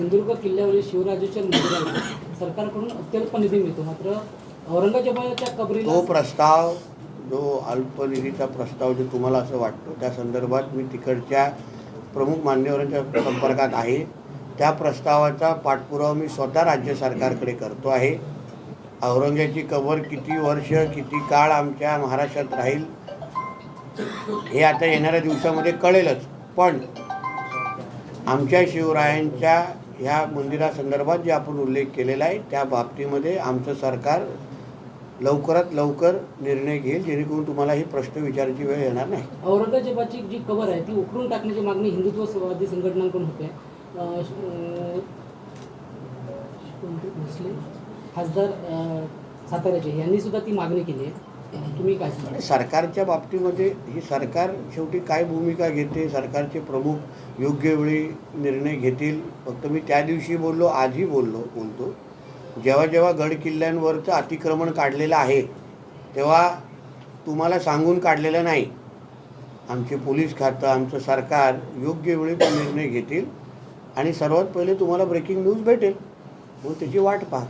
सिंधुदुर्ग किल्ल्यावरील शिवराजेच्या मंदिराला सरकारकडून अत्यल्प निधी मिळतो. मात्र औरंगजेबाच्या कबरी तो प्रस्ताव जो अल्पनिधीचा प्रस्ताव जो तुम्हाला असं वाटतो त्या संदर्भात मी तिकडच्या प्रमुख मान्यवरांच्या संपर्कात आहे. त्या प्रस्तावाचा पाठपुरावा मी स्वतः राज्य सरकारकडे करतो आहे. औरंगजेबाची कबर किती वर्ष किती काळ आमच्या महाराष्ट्रात राहील हे आता येणाऱ्या दिवसामध्ये कळेलच. पण आमच्या शिवरायांच्या ह्या मंदिरासंदर्भात जे आपण उल्लेख केलेला आहे त्या बाबतीमध्ये आमचं सरकार लवकरात लवकर निर्णय घेईल जेणेकरून तुम्हाला ही प्रश्न विचारायची वेळ येणार नाही. औरंगजेबाची जी कबर आहे ती उकरून टाकण्याची मागणी हिंदुत्ववादी संघटनांकडून होते. खासदार साताऱ्याचे. यांनी सुद्धा ती मागणी केली आहे. तुम्ही काय सरकारच्या बाबतीमध्ये ही सरकार शेवटी काय भूमिका घेते सरकारचे प्रमुख योग्य वेळी निर्णय घेतील? फक्त मी त्या दिवशी बोललो आजही बोललो बोलतो. जेव्हा जेव्हा गड किल्ल्यांवरचं अतिक्रमण काढलेलं आहे तेव्हा तुम्हाला सांगून काढलेलं नाही. आमचे पोलीस खातं आमचं सरकार योग्य वेळी तो निर्णय घेतील आणि सर्वात पहिले तुम्हाला ब्रेकिंग न्यूज भेटेल. मग त्याची वाट पहा.